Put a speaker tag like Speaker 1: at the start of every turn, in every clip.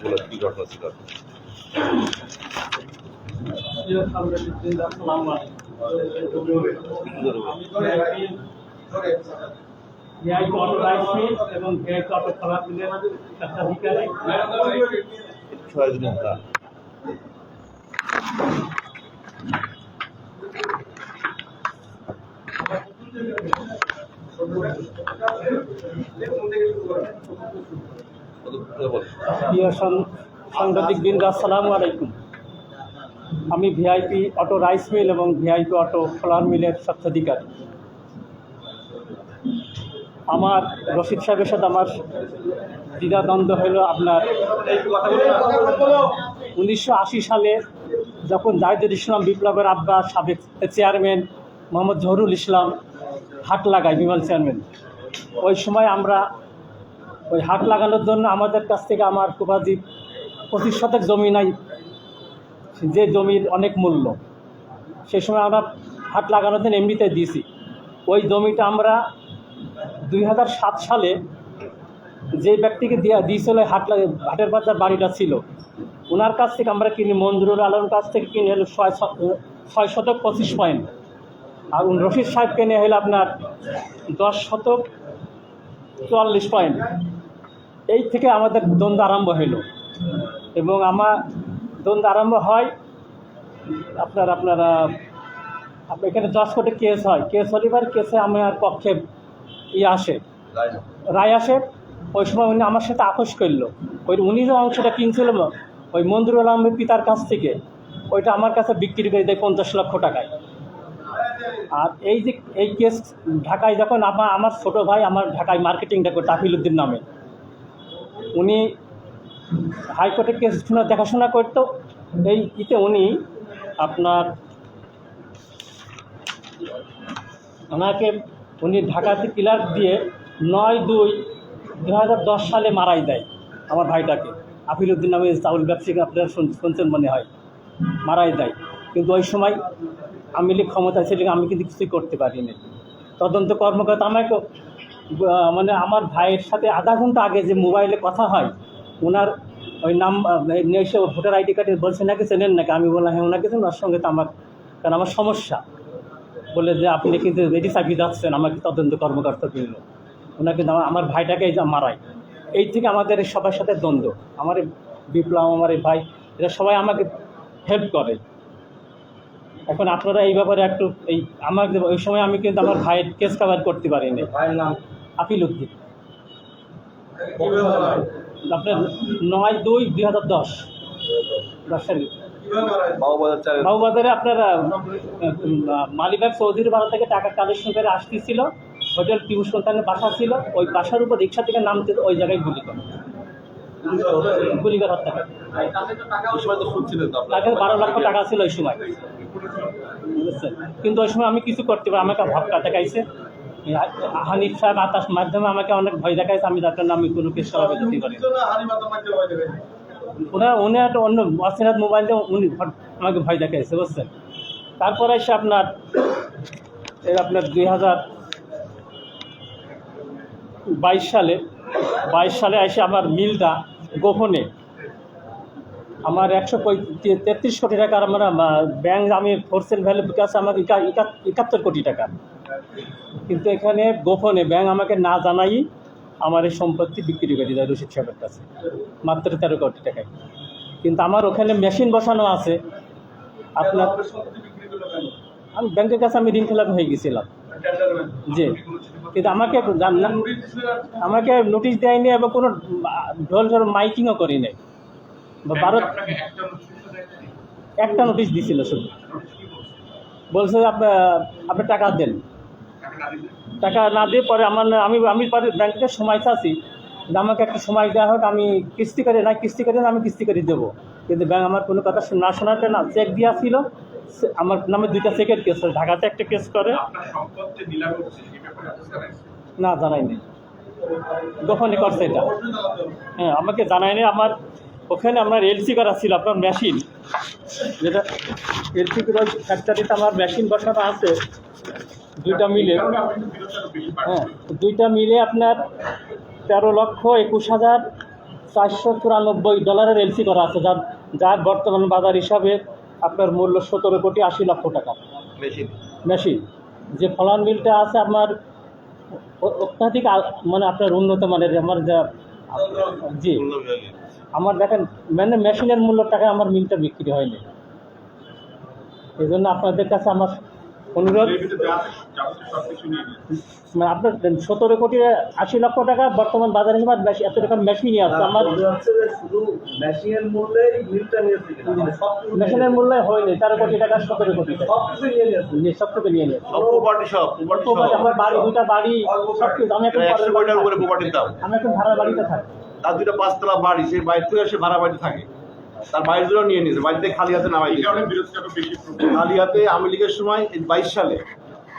Speaker 1: বলে কি ঘটনা ছিল
Speaker 2: এবং
Speaker 1: ছয় দিন হ্যাঁ
Speaker 2: প্রিয় সাংবাদিক বৃন্দ, আসসালামু আলাইকুম। আমি ভিআইপি অটো রাইস মিল এবং ভিআইপি অটো ফ্লাওয়ার মিলের স্বত্বাধিকারী আমার রশিদ সাহেবের সাথে আমার দ্বিধাদ্বন্দ্ব হলো আপনার। উনিশশো আশি সালে যখন জাহিদুল ইসলাম বিপ্লবের আব্বা সাবেক চেয়ারম্যান মোহাম্মদ জহরুল ইসলাম হাট লাগায় বিমল চেয়ারম্যান ওই সময় আমরা ওই হাট লাগানোর জন্য আমাদের কাছ থেকে আমার কুপাজি পঁচিশ শতক জমি নাই। যে জমির অনেক মূল্য। সেই সময় আমরা হাট লাগানোর জন্য এমনিতে দিয়েছি। ওই জমিটা আমরা দুই হাজার সাত সালে যে ব্যক্তিকে দিয়া দিয়েছিল হাট হাটের বাজার বাড়িটা ছিল, ওনার কাছ থেকে আমরা কিনি। মঞ্জুরুল আলমের কাছ থেকে কিনে হলো ছয় ছয় শতক পঁচিশ পয়েন্ট। আর রশিদ সাহেব কিনে হলো আপনার দশ শতক চুয়াল্লিশ পয়েন্ট। এই থেকে আমাদের দ্বন্দ্ব আরম্ভ হইল। এবং আমার দ্বন্দ্ব আরম্ভ হয় আপনার আপনারা এখানে দশ কোটি কেস হয়। কেস হলে এবার কেসে আমার পক্ষে ইয়ে আসে। রায় আসে। ওই সময় উনি আমার সাথে আপোষ করল। ওই উনি যে অংশটা কিনছিল ওই মঞ্জুরুল আহমেদ পিতার কাছ থেকে ওইটা আমার কাছে বিক্রি করে দেয় পঞ্চাশ লক্ষ টাকায়। আর এই যে এই কেস ঢাকায় যখন আমার আমার ছোটো ভাই আমার ঢাকায় মার্কেটিংটা করতো আফিলুদ্দিন নামে। উনি হাইকোর্টে কেস শোনা দেখাশোনা করতো। এই ইতে উনি আপনার, ওনাকে উনি ঢাকাতে ক্লিয়ার দিয়ে নয় দুই দু সালে মারাই দেয় আমার ভাইটাকে। আফিলুদ্দিন নামে চাউল ব্যবসায়ী আপনারা শুন- শুনছেন মনে হয়। মারাই দেয়। কিন্তু ওই সময় আমি লীগ ক্ষমতায় ছিল আমি কিন্তু কিছুই করতে পারিনি। তদন্ত কর্মকর্তা আমাকে মানে আমার ভাইয়ের সাথে আধা ঘণ্টা আগে যে মোবাইলে কথা হয় ওনার ওই নাম এসে ভোটার আইডি কার্ডে বলছে, নাকি চেনেন নাকি? আমি বললাম হ্যাঁ ওনাকে চেন ওর সঙ্গে তো আমার কারণ আমার সমস্যা। বলে যে, আপনি কিন্তু রেডি চাকরি যাচ্ছেন আমাকে তদন্ত কর্মকর্তা দিল ওনাকে আমার- ভাইটাকে মারায়। এই থেকে আমাদের সবার সাথে দ্বন্দ্ব। আমার বিপ্লব, আমার এই ভাই, এরা সবাই আমাকে হেল্প করে। এখন আপনারা এই ব্যাপারে একটু এই আমার ওই সময় আমি কিন্তু আমার ভাইয়ের কেস কাভার করতে পারিনি।
Speaker 3: ভাইয়ের নাম
Speaker 2: আপিল উদ্দিন আপনার নয় দুই দুই হাজার দশ।
Speaker 1: বাবুবাজার চারের
Speaker 2: বাবুবাজারে আপনার মালিবাগ চৌধুরী বাড়া থেকে টাকা কালেকশন করে আসতেছিল। হোটেল পিউষ সন্তানের বাসা ছিল। ওই বাসার উপর রিক্সা থেকে নামতে ওই জায়গায় গুলি করে। গুলি করে হত্যা তাকে বারো লক্ষ টাকা ছিল ওই সময়। কিন্তু ওই সময় আমি কিছু করতে পারি আমাকে ভক্কা দেখাইছে এই হানিফ সাহেব আতাস মাধ্যমে আমাকে অনেক ভয় দেখাইছে, আমি যার জন্য আমি কোনো করাবে দিতে পারি উনি একটা অন্য অসিনাথ মোবাইল দিয়ে উনি আমাকে ভয় দেখাইছে, বুঝছেন? তারপরে এসে আপনার এই আপনার দুই হাজার বাইশ সালে বাইশ সালে এসে আমার মিলটা গোপনে আমার একশো তেত্রিশ কোটি টাকার আমার ব্যাংক আমি ফোরসেল ভ্যালু বিকাশ আমার একা- একা- একাত্তর কোটি টাকা। কিন্তু এখানে গোপনে ব্যাংক আমাকে না জানাই আমার এই সম্পত্তি বিক্রি করে দেয় রশিদ সাহেবের কাছে। মাত্র তেরো কোটি টাকায়। কিন্তু আমার ওখানে মেশিন বসানো আছে। আপনার আমি ব্যাংকের কাছে আমি ঋণ খেলাপ হয়ে গেছিলাম। জি। কিন্তু আমাকে আমাকে নোটিশ দেয়নি এবং কোনো ঢোল ঢোল মাইকিংও করি নাই। বা বারো একটা নোটিশ দিছিল শুধু। বলছে আপনার আপনি টাকা দেন। টাকা না দিয়ে পরে আমার না- আমি আমি পরে ব্যাংকে সময় চাচ্ছি। যে আমাকে একটা সময় দেওয়া হোক আমি কিস্তি করে না কিস্তি করে না আমি কিস্তি করে দেবো। কিন্তু ব্যাংক আমার কোনো কথা শোন- না শোনাতে না চেক দেওয়া ছিল আমার নামে দুইটা চেকের কেস ঢাকাতে একটা কেস করে। না জানাইনি গোপনে করছে এটা। হ্যাঁ আমাকে জানায়নি। আমার ওখানে আপনার এলসি করা ছিল আপনার মেশিন যেটা এলসি করে ফ্যাক্টরিতে আমার মেশিন বসানো আছে। দুইটা মিলে। হ্যাঁ দুইটা মিলে আপনার তেরো লক্ষ একুশ হাজার চারশো চুরানব্বই ডলারের এলসি করা আছে যার যার বর্তমান বাজার হিসাবে আপনার মূল্য সতেরো কোটি আশি লক্ষ টাকা।
Speaker 1: মেশিন।
Speaker 2: মেশিন। যে ফলান মিলটা আছে আমার অত্যাধিক মানে আপনার উন্নত মানের আমার যা জি। আমার দেখেন মানে মেশিনের মূল্য টাকা আমার মিলটা বিক্রি হয়নি। এই জন্য আপনাদের কাছে আমার অনুরোধ?
Speaker 4: সবকিছু।
Speaker 2: মানে আপনার সতেরো কোটি আশি লক্ষ টাকা বর্তমান বাজার হিসাবে মেশি- এত টাকা মেশিনই আছে আমার
Speaker 3: মেশিনের মূল্যে মানে
Speaker 2: মেশিনের মূল্য হয়নি তেরো কোটি টাকা সতেরো কোটি
Speaker 3: সব কিছু নিয়ে নিয়েছে
Speaker 2: আমার বাড়ি দুটা বাড়ি সব কিছু আমি এখন
Speaker 1: দাম
Speaker 2: আমি এখন ভাড়া বাড়িতে থাকি।
Speaker 1: তার দুইটা পাঁচতলা বাড়ি সেই বাড়ি থেকে এসে ভাড়া বাড়িতে থাকে। তার বাড়িগুলো নিয়ে নিয়েছে। বাড়িতে খালি হাতে নামাই। খালি হাতে আওয়ামী লীগের সময় বাইশ সালে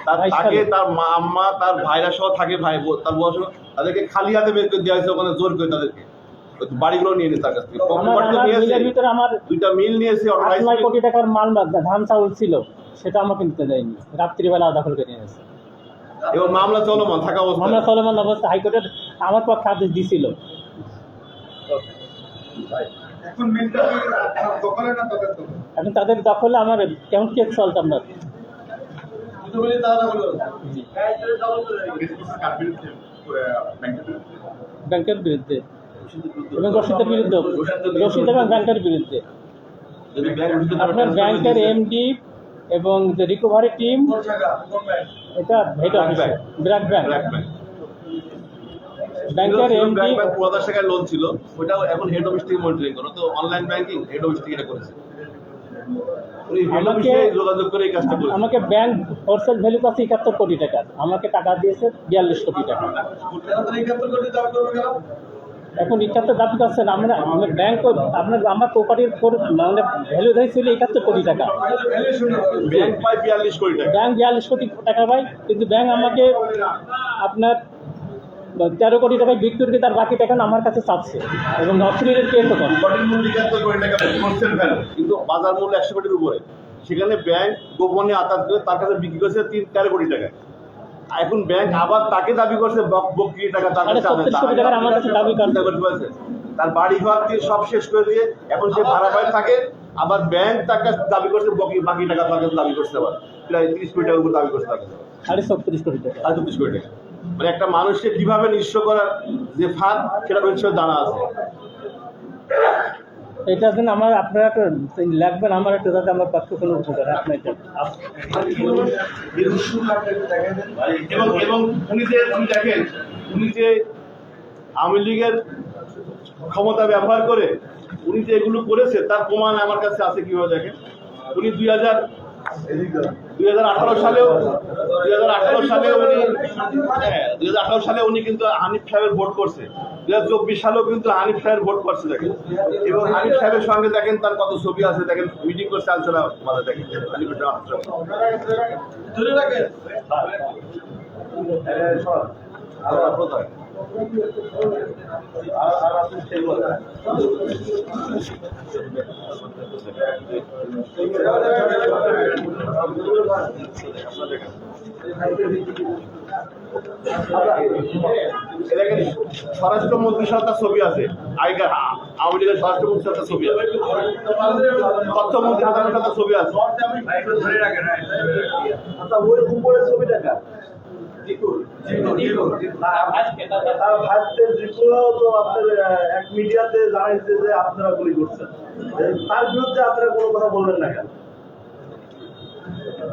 Speaker 1: তার
Speaker 2: 22
Speaker 1: তাকে তার মা আম্মা তার ভাইরা সহ থাকে ভাই তার বয়স তাদেরকে খালি হাতে বের করে দেওয়া হয়েছে ওখানে জোর করে তাদেরকে। বাড়িগুলো নিয়ে নিয়েছে তার কাছ থেকে।
Speaker 2: আমার
Speaker 1: নিয়েছে
Speaker 2: আমার
Speaker 1: দুইটা মিল নিয়েছে
Speaker 2: নয় কোটি টাকার মাল ধান চাউল ছিল সেটা আমাকে নিতে দেয়নি। রাত্রিবেলা দখল করে নিয়েছে
Speaker 1: এবং মামলা চলমান থাকা অবস্থা
Speaker 2: মামলা চলমান অবস্থা হাইকোর্টের আমার পক্ষে আদেশ দিছিল।
Speaker 4: এখন দখলে না তাদের দখলে?
Speaker 2: এখন তাদের দখলে আমার কেমন কেস চলতাম না
Speaker 4: ব্যাংকের বিরুদ্ধে?
Speaker 2: ব্যাংকের বিরুদ্ধে। এবং রশিদের বিরুদ্ধে। রশিদ এবং ব্যাংকের বিরুদ্ধে। আপনার ব্যাংকের
Speaker 1: করে
Speaker 2: এমডি এবং যে রিকভারি টিম এটা head office
Speaker 1: bank.
Speaker 2: BRAC bank. ব্যাংকের এমডি
Speaker 1: পনেরো হাজার লোন ছিল ওটাও এখন হেড অফিস থেকে মনিটরিং করো। তো অনলাইন ব্যাংকিং হেড অফিস থেকে এটা করেছে।
Speaker 2: আমাকে- ব্যাংক হোলসেল ভ্যালু আছে একাত্তর কোটি টাকা। আমাকে টাকা দিয়েছে বিয়াল্লিশ কোটি টাকা। এখন একাত্তর দাবি করছেন আমরা আমরা ব্যাংক আপনার আমার প্রপার্টির মানে ভ্যালু ছিল একাত্তর কোটি টাকা।
Speaker 1: ব্যাংক বিয়াল্লিশ কোটি টাকা।
Speaker 2: ব্যাংক বিয়াল্লিশ কোটি টাকা পায় কিন্তু ব্যাংক আমাকে আপনার তেরো কোটি টাকায় বিক্রি করে তার বাকি টাকা আমার কাছে চাচ্ছে? এবং
Speaker 1: টাকা হোলসেল ভ্যালু কিন্তু বাজার মূল্য একশো কোটির উপরে। সেখানে ব্যাংক গোপনে আতাত করে তার কাছে বিক্রি করছে তিন তেরো কোটি টাকা। এখন ব্যাংক আবার তাকে দাবি করছে বক- বকরি টাকা তার কাছে
Speaker 2: দাবি।
Speaker 1: করতে? তার বাড়ি ঘর দিয়ে সব শেষ করে দিয়ে এখন সে ভাড়া বাড়ি থাকে। আবার ব্যাংক তার কাছে দাবি করছে বাকি বাকি টাকা তার কাছে দাবি করছে আবার। প্রায় তিরিশ কোটি টাকার উপর দাবি করছে তার কাছে।
Speaker 2: সাড়ে ছত্রিশ কোটি টাকা।
Speaker 1: সাড়ে কোটি টাকা। মানে একটা মানুষকে কীভাবে নিঃস্ব করার যে ফাঁদ সেটা রয়েছে জানা আছে।
Speaker 2: এটার জন্য আমার আপনারা একটু লাগবেন আমার একটু যাতে আমার পক্ষে কোনো উপকার
Speaker 1: এবং এবং উনি যে উনি দেখেন উনি যে আওয়ামী লীগের ক্ষমতা ব্যবহার করে উনি যে এগুলো করেছে তার প্রমাণ আমার কাছে আছে কীভাবে দেখেন? উনি দুই হাজার দুই হাজার আঠারো সালেও দুই হাজার আঠারো সালে উনি হ্যাঁ দুই হাজার আঠারো সালে উনি কিন্তু হানিফ সাহেবের ভোট করছে। দুই হাজার চব্বিশ সালেও কিন্তু হানিফ সাহেবের ভোট করছে দেখেন। এবং হানিফ সাহেবের সঙ্গে দেখেন তার কত ছবি আছে দেখেন মিটিং করছে আলোচনা মাঝে দেখেন হানিফ সাহেব আল্লাহ কোথায় দেখেন স্বরাষ্ট্রমন্ত্রীর সাথে তার ছবি আছে। আগেকার আ- আওয়ামী লীগের স্বরাষ্ট্রমন্ত্রীর সাথে ছবি আছে। তথ্যমন্ত্রী সাধারণ সাথে ছবি আছে।
Speaker 3: আচ্ছা ছবি টাকা তার ভাইদের তো আপনার এক মিডিয়াতে জানাইছে যে আপনারা গুলি করছেন। তার বিরুদ্ধে আপনারা কোনো কথা বললেন না কেন?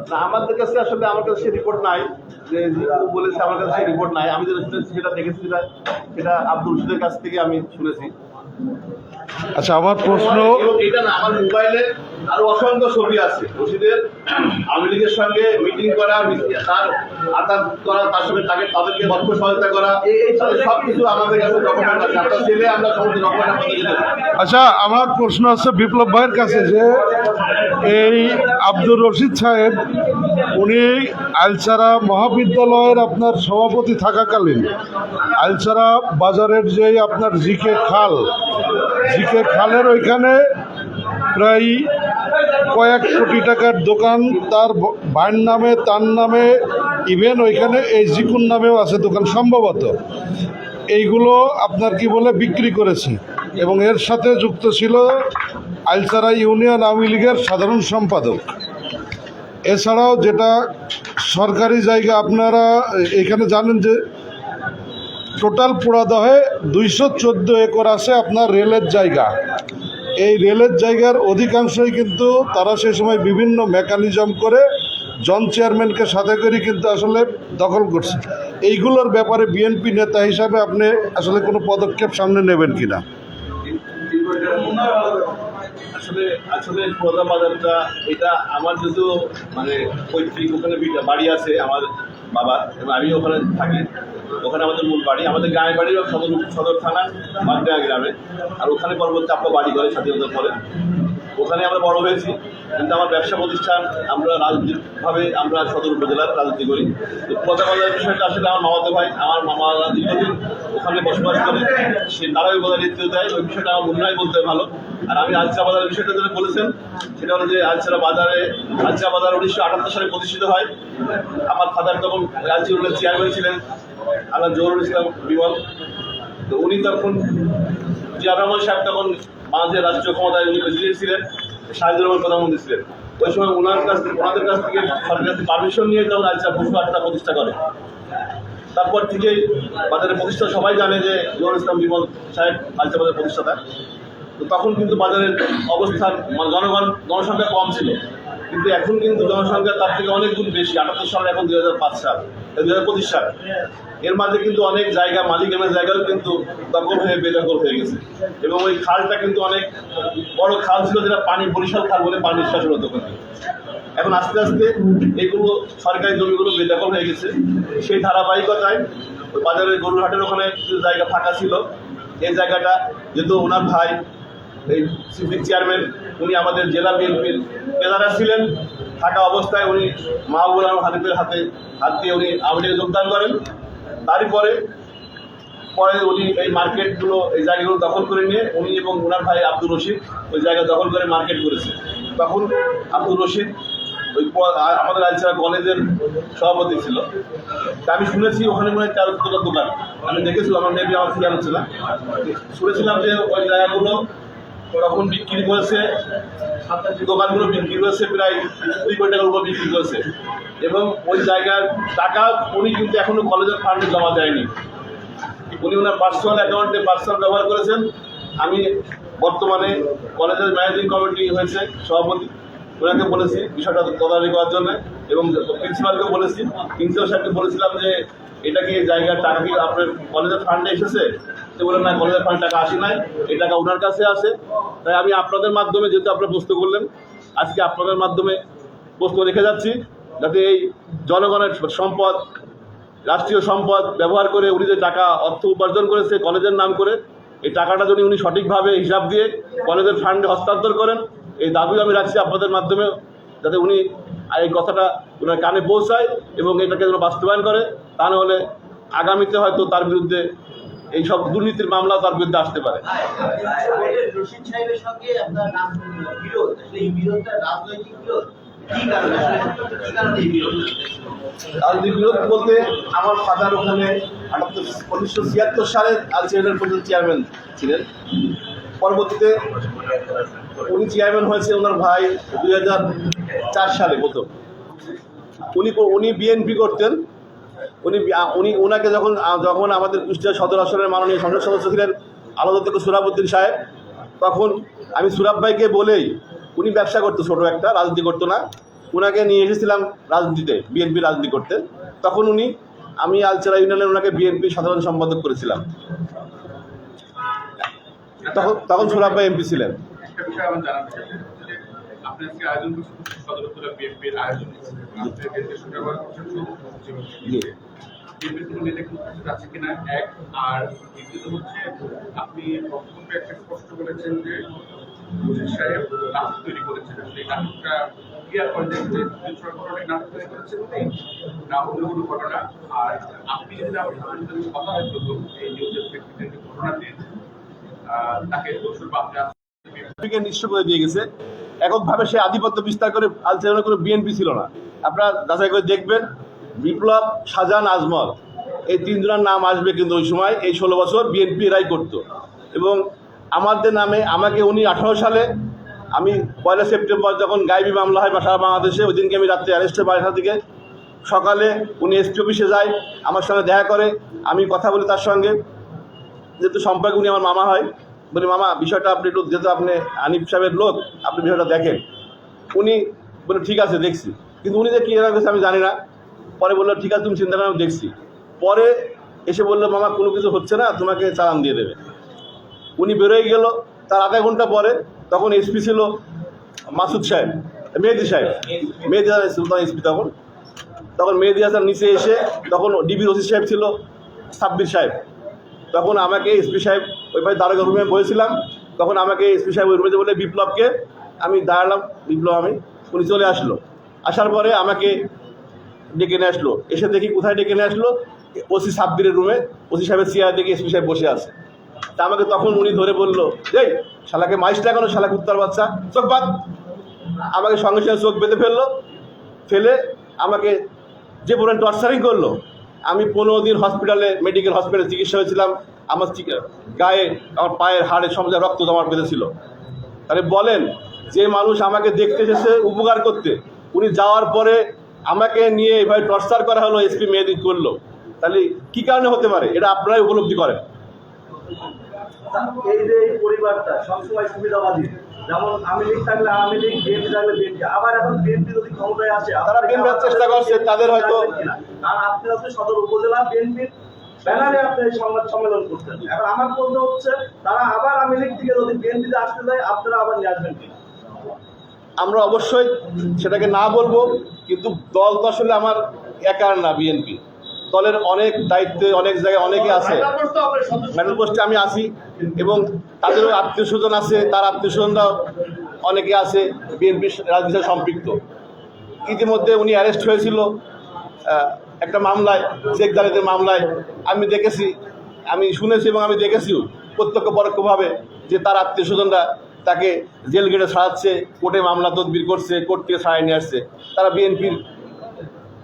Speaker 1: না আমাদের কাছে আসলে আমার কাছে রিপোর্ট নাই। যে বলেছে আমার কাছে রিপোর্ট নাই। আমি যেটা শুনেছি সেটা দেখেছি সেটা সেটা আব্দুল রশিদের কাছ থেকে আমি শুনেছি।
Speaker 5: আচ্ছা আমার প্রশ্ন
Speaker 1: এটা না আমার মোবাইলে আরও অসংখ্য ছবি আছে। রশিদের আওয়ামী লীগের সঙ্গে মিটিং করা তার আতাত করা তার সঙ্গে তাকে তাদেরকে অর্থ সহায়তা করা। এই সব কিছু আমাদের কাছে ডকুমেন্ট আছে। আপনার ছেলে আমরা সমস্ত ডকুমেন্ট।
Speaker 5: আচ্ছা আমার প্রশ্ন আছে বিপ্লব ভাইয়ের কাছে যে এই আব্দুর রশিদ সাহেব, উনি আলসারা মহাবিদ্যালয়ের আপনার সভাপতি থাকাকালীন আলসারা বাজারের যে আপনার জিকে খাল, জিকে খালের ওইখানে প্রায় কয়েক কোটি টাকার দোকান, তার ভাইয়ের নামে, তার নামে ইভেন ওইখানে এই জিকুর নামেও আছে দোকান সম্ভবত। এইগুলো আপনার কি বলে বিক্রি করেছে। এবং এর সাথে যুক্ত ছিল আইলসারা ইউনিয়ন আওয়ামী লীগের সাধারণ সম্পাদক। এছাড়াও যেটা সরকারি জায়গা আপনারা এখানে জানেন যে টোটাল পোড়াদহে দুইশো চোদ্দ একর আছে আপনার রেলের জায়গা। এই রেলের জায়গার অধিকাংশই কিন্তু তারা সেই সময় বিভিন্ন মেকানিজম করে জন চেয়ারম্যানকে সাথে করে কিন্তু আসলে দখল করছে। এইগুলোর ব্যাপারে বিএনপি নেতা হিসাবে আপনি আসলে কোনো পদক্ষেপ সামনে নেবেন কিনা?
Speaker 1: আসলে আসলে প্রধান বাজারটা, এটা আমার যেহেতু মানে পৈতৃক ওখানে বাড়ি আছে আমার বাবা আমি ওখানে থাকি। ওখানে আমাদের মূল বাড়ি, আমাদের গ্রামের বাড়ি সদর সদর থানা বাগডা গ্রামে। আর ওখানে পরবর্তী আপনার বাড়ি করে স্বাধীনতার পরে। ওখানে আমরা বড় হয়েছি, কিন্তু আমার ব্যবসা প্রতিষ্ঠান আমরা রাজনৈতিকভাবে আমরা সদর উপজেলার রাজনীতি করি। তো বাজারের বিষয়টা আসলে আমার মামাতো ভাই, আমার মামা দীর্ঘদিন ওখানে বসবাস করে, সে তারাই বোধহয় নেতৃত্ব দেয়, ওই বিষয়টা আমার মনে হয় বলতে ভালো। আর আমি আলচা বাজারের বিষয়টা যেটা বলেছেন, সেটা হলো যে আলচারা বাজারে আলচা বাজার উনিশশো আটাত্তর সালে প্রতিষ্ঠিত হয়। আমার ফাদার তখন আলচিউলের চেয়ারম্যান ছিলেন, আল্লাহ জহরুল ইসলাম বিমল। তো উনি তখন জিয়া রহমান সাহেব তখন বাংলাদেশের রাষ্ট্রীয় ক্ষমতায় উনি প্রেসিডেন্ট ছিলেন, শাহিদুর রহমান প্রধানমন্ত্রী ছিলেন। ওই সময় ওনার কাছ থেকে ওনাদের কাছ থেকে সরকারের কাছে পারমিশন নিয়ে তখন আচ্ছা বসু আটটা প্রতিষ্ঠা করে। তারপর থেকে বাজারের প্রতিষ্ঠা সবাই জানে যে জহুরুল ইসলাম বিমল সাহেব আলচা বাজার প্রতিষ্ঠাতা। তো তখন কিন্তু বাজারের অবস্থান মানে জনগণ জনসংখ্যা কম ছিল। কিন্তু এখন কিন্তু জনসংখ্যা তার থেকে অনেক গুণ বেশি, আটাত্তর সাল এখন দুই হাজার পাঁচ সাল দুই হাজার পঁচিশ সাল। এর মাঝে কিন্তু অনেক জায়গা মালিকানার জায়গাও কিন্তু দখল হয়ে, বেদখল হয়ে গেছে। এবং ওই খালটা কিন্তু অনেক বড় খাল ছিল যেটা পানি, বরিশাল খাল বলে পানি নিঃশ্বাস হতো এখন আস্তে আস্তে এগুলো সরকারি জমিগুলো বেদখল হয়ে গেছে। সেই ধারাবাহিকতায় বাজারের গরুরহাটের ওখানে জায়গা ফাঁকা ছিল। এই জায়গাটা যেহেতু ওনার ভাই এই সিভিক চেয়ারম্যান, উনি আমাদের জেলা বিএনপির নেতারা ছিলেন। থাকা অবস্থায় উনি মাহবুল আলম হানিফের হাতে হাত দিয়ে উনি আওয়ামী যোগদান করেন। তারপরে পরে উনি এই মার্কেটগুলো, এই জায়গাগুলো দখল করে নিয়ে উনি এবং ওনার ভাই আব্দুর রশিদ ওই জায়গা দখল করে মার্কেট করেছে। তখন আব্দুর রশিদ ওই আমাদের আলচারা কলেজের সভাপতি ছিল। তা আমি শুনেছি ওখানে মনে হয় চার দোকান। আমি দেখেছিলাম আমার মেবি আমার খেয়াল না। শুনেছিলাম যে ওই জায়গাগুলো তখন বিক্রি করেছে দোকানগুলো বিক্রি করেছে, প্রায় দুই কোটি টাকার উপর বিক্রি করেছে। এবং ওই জায়গার টাকা উনি কিন্তু এখনও কলেজের ফান্ডে জমা দেয়নি। উনি ওনার পার্সোনাল অ্যাকাউন্টে পার্সোনাল ব্যবহার করেছেন। আমি বর্তমানে কলেজের ম্যানেজিং কমিটি হয়েছে, সভাপতি। ওনাকে বলেছি বিষয়টা তদারকি করার জন্য এবং প্রিন্সিপালকেও বলেছি। প্রিন্সিপাল সাহেবকে বলেছিলাম যে, এটা কি জায়গার টাকা কি আপনার কলেজের ফান্ডে এসেছে? সে না কলেজের ফান্ড টাকা আসে নাই, এই টাকা ওনার কাছে আছে। তাই আমি আপনাদের মাধ্যমে, যেহেতু আপনারা প্রশ্ন করলেন, আজকে আপনাদের মাধ্যমে প্রশ্ন রেখে যাচ্ছি, যাতে এই জনগণের সম্পদ, রাষ্ট্রীয় সম্পদ ব্যবহার করে উনি যে টাকা, অর্থ উপার্জন করেছে, কলেজের নাম করে, এই টাকাটা যদি উনি সঠিকভাবে হিসাব দিয়ে কলেজের ফান্ডে হস্তান্তর করেন, এই দাবিও আমি রাখছি আপনাদের মাধ্যমে যাতে উনি এই কথাটা ওনার কানে পৌঁছায় এবং এটাকে যেন বাস্তবায়ন করে। তা নাহলে আগামীতে হয়তো তার বিরুদ্ধে এই সব দুর্নীতির মামলা তার বিরুদ্ধে আসতে পারে।
Speaker 6: রাজনৈতিক বিরোধ আসলে এই বিরোধটা রাজনৈতিক বিরোধ? কি কারণে? আসলে কি কারণে এই বিরোধ?
Speaker 1: রাজনৈতিক বিরোধ বলতে আমার ফাদার ওখানে আটাত্তর উনিশশো ছিয়াত্তর সালে পর্যন্ত চেয়ারম্যান ছিলেন। পরবর্তীতে উনি চেয়ারম্যান হয়েছে ওনার ভাই দুই হাজার চার সালে প্রথম। উনি উনি বিএনপি করতেন। উনি উনি ওনাকে যখন যখন আমাদের কুষ্টিয়া সদর আসনের মাননীয় সংসদ সদস্য ছিলেন আলাদা সুরাবুদ্দিন সাহেব, তখন আমি সুরাব ভাইকে বলেই উনি ব্যবসা করতো ছোটো একটা, রাজনীতি করতো না। ওনাকে নিয়ে এসেছিলাম রাজনীতিতে, বিএনপি রাজনীতি করতে। তখন উনি আমি আলচারা ইউনিয়নের ওনাকে বিএনপি সাধারণ সম্পাদক করেছিলাম। তখন তখন সুরাব ভাই এমপি ছিলেন।
Speaker 4: সদর উপজেলা বিএনপির আয়োজন করছেন। আপনি বিএনপির সঙ্গে ব্যবহার করছেন সভাপতি
Speaker 1: জি।
Speaker 4: বিএনপির কোনো নেতা উপস্থিত আছে কিনা এক আর দ্বিতীয়ত হচ্ছে আপনি বক্তব্যে একটা স্পষ্ট বলেছেন যে মুজিব সাহেব নাটক তৈরি করেছেন। এই নাটকটা ক্লিয়ার করেন? যে মুজিব নাটক তৈরি করেছেন না অন্য কোনো ঘটনা। আর আপনি যদি আমার সাথে কথা হয় প্রথম এই নিউজের প্রেক্ষিতে যে ঘটনাটি তাকে দোষর
Speaker 1: করে দিয়ে গেছে। এককভাবে সে আধিপত্য বিস্তার করে আলচেরানোর কোনো বিএনপি ছিল না। আপনারা যাচাই করে দেখবেন, বিপ্লব শাহজাহান আজমল, এই তিনজনের নাম আসবে কিন্তু ওই সময়, এই ষোলো বছর বিএনপি এরাই করতো। এবং আমাদের নামে, আমাকে উনি আঠারো সালে, আমি পয়লা সেপ্টেম্বর যখন গাইবি মামলা হয় সারা বাংলাদেশে, ওই দিনকে আমি রাত্রে অ্যারেস্টের বাসা থেকে। সকালে উনি এসপি অফিসে যায়, আমার সঙ্গে দেখা করে, আমি কথা বলি তার সঙ্গে, যেহেতু সম্পর্কে উনি আমার মামা হয়। বলি, মামা, বিষয়টা আপনি একটু যেহেতু আপনি আনিফ সাহেবের লোক, আপনি বিষয়টা দেখেন। উনি বলে, ঠিক আছে, দেখছি। কিন্তু উনি যে কী রাখছে আমি জানি না। পরে বলল, ঠিক আছে, তুমি চিন্তা করো, আমি দেখছি। পরে এসে বলল, মামা, কোনো কিছু হচ্ছে না, তোমাকে চালান দিয়ে দেবে। উনি বেরোয় গেল। তার আধা ঘণ্টা পরে তখন এসপি ছিল মাসুদ সাহেব, মেহেদি সাহেব। মেহেদি হাসান সুলতান এসপি তখন। তখন মেহেদি হাসান নিচে এসে, তখন ডিবি রশিদ সাহেব ছিল সাব্বির সাহেব। তখন আমাকে এসপি সাহেব ওই ভাই দারোগা রুমে বসেছিলাম তখন আমাকে এসপি সাহেব ওই রুমে বলে বিপ্লবকে। আমি দাঁড়ালাম, বিপ্লব আমি, উনি চলে আসলো। আসার পরে আমাকে ডেকে নিয়ে আসলো। এসে দেখি কোথায় ডেকে নিয়ে আসলো? ওসি সাব্বিরের রুমে, ওসি সাহেবের চেয়ার দেখে এসপি সাহেব বসে আছে। তা আমাকে তখন উনি ধরে বলল, এই, শালাকে মাইস লাগানো শালা কুত্তার বাচ্চা। চোখ বাদ আমাকে সঙ্গে সঙ্গে চোখ বেঁধে ফেলল, ফেলে আমাকে যে পরিমাণ টর্চারিং করল আমি পনেরো দিন হসপিটালে মেডিকেল হসপিটালে চিকিৎসা হয়েছিলাম। আমার গায়ে, আমার পায়ের হাড়ে সমস্যা রক্ত জমা বেঁধেছিল। তাহলে বলেন, যে মানুষ আমাকে দেখতে এসেছে উপকার করতে, উনি যাওয়ার পরে আমাকে নিয়ে এভাবে টর্চার করা হলো এসপি মেয়েদিন করল। তাহলে কি কারণে হতে পারে? এটা আপনারাই উপলব্ধি করেন।
Speaker 3: এই যে এই পরিবারটা সবসময় সুবিধাবাদী। যেমন আওয়ামী লীগ থাকলে আওয়ামী লীগ বিএনপি থাকলে বিএনপি। আবার এখন বিএনপি যদি ক্ষমতায় আসে
Speaker 1: তারা বিএনপি চেষ্টা করছে, তাদের হয়তো-
Speaker 3: কারণ আপনি হচ্ছে সদর উপজেলা বিএনপির ব্যানারে আপনি সংবাদ সম্মেলন করতেন এখন আমার প্রশ্ন হচ্ছে তারা আবার আওয়ামী লীগ থেকে যদি বিএনপিতে আসতে যায় আপনারা আবার নিয়ে আসবেন কি
Speaker 1: আমরা অবশ্যই সেটাকে না বলব কিন্তু দল তো আসলে আমার একার না বিএনপি। দলের অনেক দায়িত্বে, অনেক জায়গায় অনেকে আছে। মেডেল পোস্টে আমি আছি এবং তাদেরও আত্মীয় স্বজন আছে, তার আত্মীয় স্বজনরাও অনেকে আছে, বিএনপি রাজনীতির সাথে সম্পৃক্ত। ইতিমধ্যে উনি অ্যারেস্ট হয়েছিল একটা মামলায় জালিদের মামলায়। আমি দেখেছি, আমি শুনেছি এবং আমি দেখেছিও প্রত্যক্ষ পরোক্ষভাবে যে তার আত্মীয় স্বজনরা তাকে জেল গেটে ছাড়াচ্ছে, কোর্টে মামলা তদবির করছে, কোর্ট থেকে ছাড়াই নিয়ে আসছে। তারা বিএনপির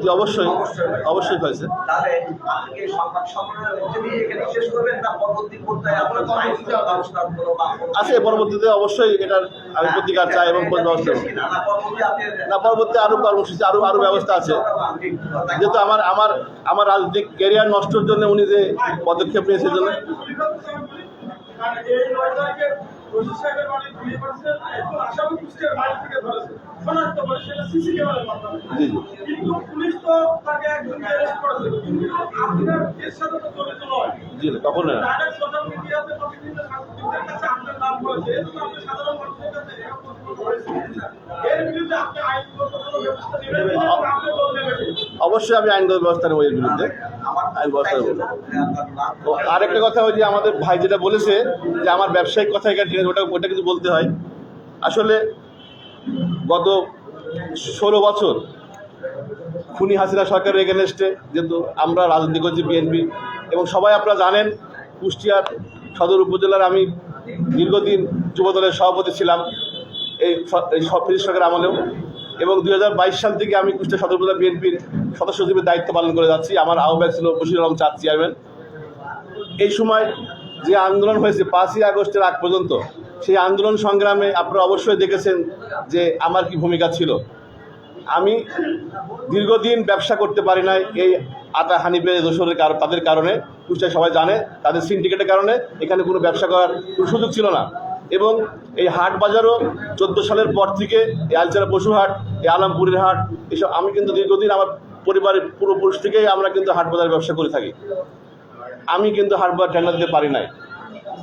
Speaker 1: জি অবশ্যই অবশ্যই হয়েছে। আছে পরবর্তীতে অবশ্যই এটার আমি প্রতিকার চাই এবং ব্যবস্থা।
Speaker 6: না পরবর্তী আপনি
Speaker 1: আরও কর্মসূচি আরও আরও ব্যবস্থা আছে। যেহেতু আমার আমার আমার রাজনৈতিক ক্যারিয়ার নষ্টের জন্য উনি যে পদক্ষেপ নিয়েছে সেজন্য
Speaker 7: এই নয় তারিখে সাহেবের বাড়ি গুলি আসামি কুষ্টিয়ার বাড়ি থেকে ধরেছে শনাক্ত করে সেটা সিসি ক্যামেরার মাধ্যমে
Speaker 1: জি জি। জি? অবশ্যই আমি আইনগত ব্যবস্থা নেব এর বিরুদ্ধে। আইন ব্যবস্থা নেব। তো আরেকটা কথা ওই যে আমাদের ভাই যেটা বলেছে যে আমার ব্যবসায়িক কথা এখানে ওটা ওটা কিছু বলতে হয়। আসলে গত ষোলো বছর খুনি হাসিনা সরকারের এগেনস্টে যেহেতু আমরা রাজনীতি করছি বিএনপি এবং সবাই আপনারা জানেন, কুষ্টিয়ার সদর উপজেলার আমি দীর্ঘদিন যুবদলের সভাপতি ছিলাম এই সব সরকার আমলেও। এবং দুই হাজার বাইশ সাল থেকে আমি কুষ্টিয়া সদর উপজেলা বিএনপির সদস্য হিসেবে দায়িত্ব পালন করে যাচ্ছি। আমার আহ্বায়ক ছিল বশির আলম চাঁদ, চেয়ারম্যান। এই সময় যে আন্দোলন হয়েছে, পাঁচই আগস্টের আগ পর্যন্ত সেই আন্দোলন সংগ্রামে আপনারা অবশ্যই দেখেছেন যে আমার কি ভূমিকা ছিল। আমি দীর্ঘদিন ব্যবসা করতে পারি নাই এই আটা হানিপে দোসরের কারণ তাদের কারণে কুষ্টায় সবাই জানে, তাদের সিন্ডিকেটের কারণে এখানে কোনো ব্যবসা করার কোনো সুযোগ ছিল না। এবং এই হাট বাজারও চোদ্দ সালের পর থেকে এই আলচারা পশু হাট, এই আলমপুরের হাট, এসব আমি কিন্তু দীর্ঘদিন আমার পরিবারের পূর্বপুরুষ থেকেই আমরা কিন্তু হাট বাজার ব্যবসা করে থাকি। আমি কিন্তু হাট বাজার টেন্ডার দিতে পারি নাই।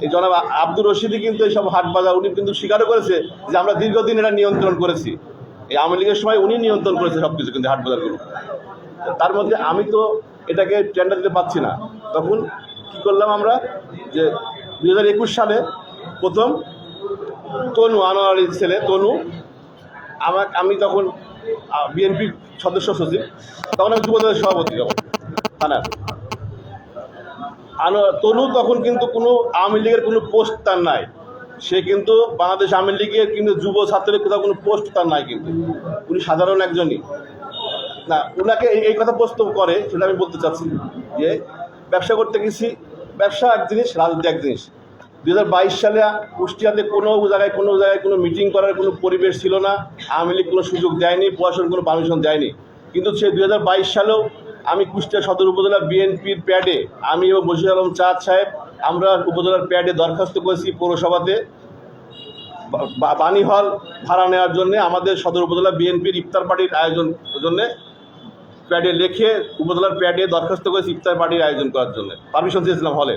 Speaker 1: এই জনাব আব্দুর রশিদি কিন্তু এইসব হাট বাজার, উনি কিন্তু স্বীকারও করেছে যে আমরা দীর্ঘদিন এটা নিয়ন্ত্রণ করেছি। এই আওয়ামী লীগের সময় উনি নিয়ন্ত্রণ করেছে সব কিছু কিন্তু হাট বাজারগুলো। তার মধ্যে আমি তো এটাকে টেন্ডার দিতে পারছি না। তখন কি করলাম আমরা যে দু হাজার একুশ সালে প্রথম তনু আনোয়ারির ছেলে, তনু আমার আমি তখন বিএনপির সদস্য সচিব, তখন আমি যুবদলের সভাপতি তখন, থানার। তনু তখন কিন্তু কোনো আওয়ামী লীগের কোনো পোস্ট তার নাই। সে কিন্তু বাংলাদেশ আওয়ামী লীগের কিন্তু যুব ছাত্রের কোথাও কোনো পোস্ট তার নাই কিন্তু। উনি সাধারণ একজনই। না ওনাকে এই- কথা প্রস্তাব করে সেটা আমি বলতে চাচ্ছি যে, ব্যবসা করতে গেছি, ব্যবসা এক জিনিস, রাজনীতি এক জিনিস। দু হাজার বাইশ সালে কুষ্টিয়াতে কোনো জায়গায় কোনো জায়গায় কোনো মিটিং করার কোনো পরিবেশ ছিল না। আওয়ামী লীগ কোনো সুযোগ দেয়নি, প্রশাসন কোনো পারমিশন দেয়নি। কিন্তু সে দু হাজার বাইশ সালেও আমি কুষ্টিয়া সদর উপজেলা বিএনপির প্যাডে, আমি এবং বশির আলম চাঁদ সাহেব, আমরা উপজেলার প্যাডে দরখাস্ত করেছি পৌরসভাতে। বাণী হল ভাড়া নেওয়ার জন্য, আমাদের সদর উপজেলা বিএনপির ইফতার পার্টির আয়োজন জন্য প্যাডে লিখে উপজেলার প্যাডে দরখাস্ত করেছি ইফতার পার্টির আয়োজন করার জন্য পারমিশন দিয়েছিলাম হলে।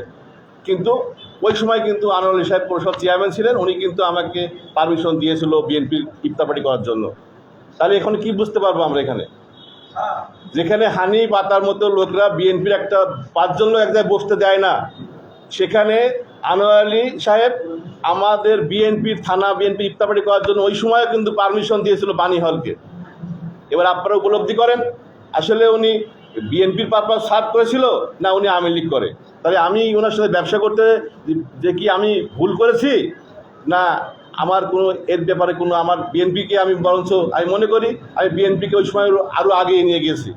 Speaker 1: কিন্তু ওই সময় কিন্তু আনোয়ার আলী সাহেব পৌরসভার চেয়ারম্যান ছিলেন, উনি কিন্তু আমাকে পারমিশন দিয়েছিল বিএনপির ইফতার পার্টি করার জন্য। তাহলে এখন কি বুঝতে পারব আমরা এখানে? যেখানে হানি পাতার মতো লোকরা বিএনপির একটা পাঁচজন লোক এক জায়গায় বসতে দেয় না। সেখানে আনোয়ার আলী সাহেব আমাদের বিএনপির থানা বিএনপি ইফতারপাটি করার জন্য ওই সময় কিন্তু পারমিশন দিয়েছিল বাণী হলকে। এবার আপনারা উপলব্ধি করেন, আসলে উনি বিএনপির পারপাস সার্ভ করেছিল না উনি আওয়ামী লীগ করে? তাহলে আমি ওনার সাথে ব্যবসা করতে যে কি আমি ভুল করেছি? না আমার কোনো, এর ব্যাপারে কোনো, আমার বিএনপিকে আমি বরঞ্চ, আমি মনে করি, আমি বিএনপিকে ওই সময় আরও আগে নিয়ে গেছি।